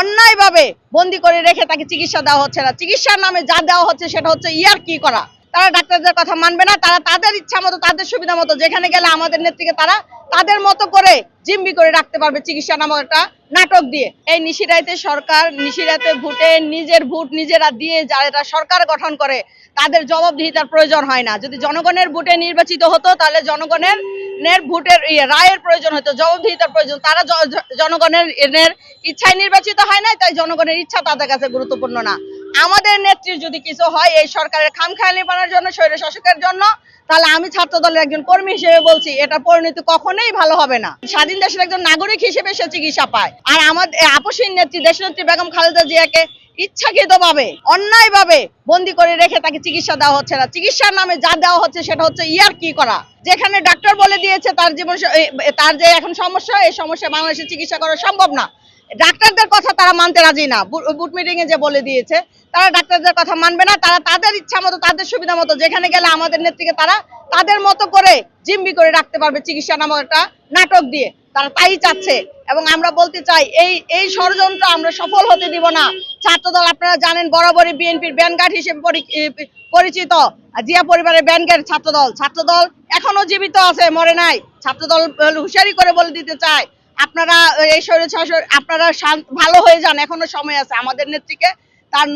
অন্যায়ভাবে বন্দি করে রেখে তাকে চিকিৎসা দেওয়া হচ্ছে না। চিকিৎসার নামে যা দেওয়া হচ্ছে সেটা হচ্ছে ইয়ার কি করা? তারা ডাক্তারদের কথা মানবে না, তারা তাদের ইচ্ছা মতো, তাদের সুবিধা মতো যেখানে গেলে আমাদের নেত্রীকে তারা তাদের মতো করে জিম্বি করে রাখতে পারবে চিকিৎসা নামক একটা নাটক দিয়ে। এই নিশিরাইতে সরকার, নিশিরাইতে ভোটে নিজের ভোট নিজেরা দিয়ে যারা সরকার গঠন করে, তাদের জবাবদিহিতার প্রয়োজন হয় না। যদি জনগণের ভোটে নির্বাচিত হতো, তাহলে জনগণের নের ভোটের ইয়ে, রায়ের প্রয়োজন হতো জবাবদিহিতার প্রয়োজন। তারা জনগণের ইচ্ছায় নির্বাচিত হয় না তাই জনগণের ইচ্ছা তাদের কাছে গুরুত্বপূর্ণ না। আমাদের নেত্রীর যদি কিছু হয় এই সরকারের খামখেয়ালি বানার জন্য স্বৈর শাসকের জন্য তাহলে আমি ছাত্র দলের একজন কর্মী হিসেবে বলছি এটা পরিণতি কখনোই ভালো হবে না। স্বাধীন দেশের একজন নাগরিক হিসেবে সে চিকিৎসা পায়। আর আমাদের আপসীন নেত্রী, দেশনেত্রী বেগম খালেদা জিয়াকে ইচ্ছাকৃতভাবে, অন্যায়ভাবে বন্দি করে রেখে তাকে চিকিৎসা দেওয়া হচ্ছে না। চিকিৎসার নামে যা দেওয়া হচ্ছে সেটা হচ্ছে ইয়ার কি করা। যেখানে ডাক্তার বলে দিয়েছে তার জীবন তার যে এখন সমস্যা, এই সমস্যা বাংলাদেশে চিকিৎসা করা সম্ভব না। ডাক্তারদের কথা তারা মানতে রাজি না। বুট মিটিং এ যে বলে দিয়েছে, তারা ডাক্তারদের কথা মানবে না, তারা তাদের ইচ্ছা মতো, তাদের সুবিধা মতো, যেখানে গেলে আমাদের নেত্রীকে তারা তাদের মতো করে জিম্বি করে রাখতে পারবে চিকিৎসা নামক একটা নাটক দিয়ে। তারা তাই চাচ্ছে। এবং আমরা বলতে চাই, এই এই ষড়যন্ত্র আমরা সফল হতে দিব না। ছাত্রদল আপনারা জানেন, বরাবরই বিএনপির ব্যানগার্ড হিসেবে পরিচিত। জিয়া পরিবারের ব্যানগার্ড ছাত্রদল। ছাত্রদল এখনও জীবিত আছে, মরে নাই। ছাত্রদল হুঁশিয়ারি করে বলে দিতে চায়। আপনারা, এই শরীর আপনারা ভালো হয়ে যান, এখনও সময় আছে। আমাদের নেত্রীকে তার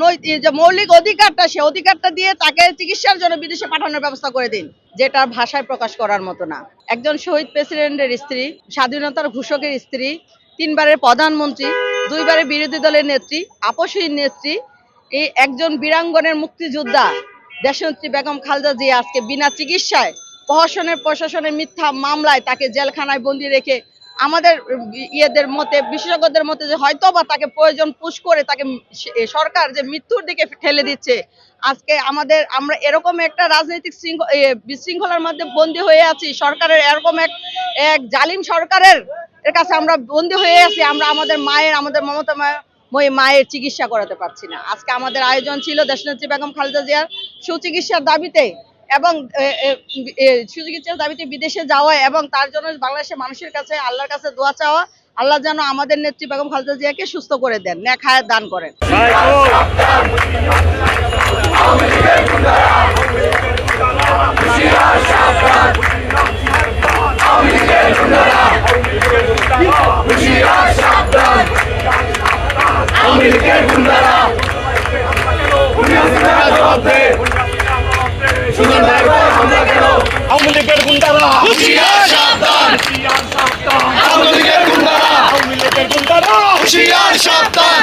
যে মৌলিক অধিকারটা, সে অধিকারটা দিয়ে তাকে চিকিৎসার জন্য বিদেশে পাঠানোর ব্যবস্থা করে দিন, যেটা ভাষায় প্রকাশ করার মতো না। একজন শহীদ প্রেসিডেন্টের স্ত্রী, স্বাধীনতার ঘোষকের স্ত্রী, তিনবারের প্রধানমন্ত্রী, দুইবারের বিরোধী দলের নেত্রী আপসীর নেত্রী, এই একজন বীরাঙ্গনের মুক্তিযোদ্ধা, দেশনেত্রী বেগম খালদা জিয়া আজকে বিনা চিকিৎসায় প্রশাসনের প্রশাসনের মিথ্যা মামলায় তাকে জেলখানায় বন্দি রেখে আমাদের ইয়েদের মতে, বিশেষজ্ঞদের মতে যে হয়তো বা তাকে প্রয়োজন পুশ করে তাকে সরকার যে মৃত্যুর দিকে ঠেলে দিচ্ছে, আজকে আমাদের, আমরা এরকম একটা রাজনৈতিক বিশৃঙ্খলার মধ্যে বন্দী হয়ে আছি, সরকারের এরকম এক এক জালিম সরকারের, এর কাছে আমরা বন্দী হয়ে আছি, আমরা আমাদের মায়ের, আমাদের মমতা মই মায়ের চিকিৎসা করাতে পারছি না। আজকে আমাদের আয়োজন ছিল দেশনেত্রী বেগম খালেদা জিয়ার সুচিকিৎসার দাবিতে এবং সুচিকিৎসার দাবিতে বিদেশে যাওয়া এবং তার জন্য বাংলাদেশের মানুষের কাছে, আল্লাহর কাছে দোয়া চাওয়া, আল্লাহ যেন আমাদের নেত্রী বেগম খালেদা জিয়াকে সুস্থ করে দেন ন্যাক হায়াত দান করেন। গুন্ডারা সাবধান হুঁশিয়ার সাবধান আওয়ামী লীগের গুন্ডারা আওয়ামী লীগের গুন্ডারা। হুঁশিয়ার সাবধান।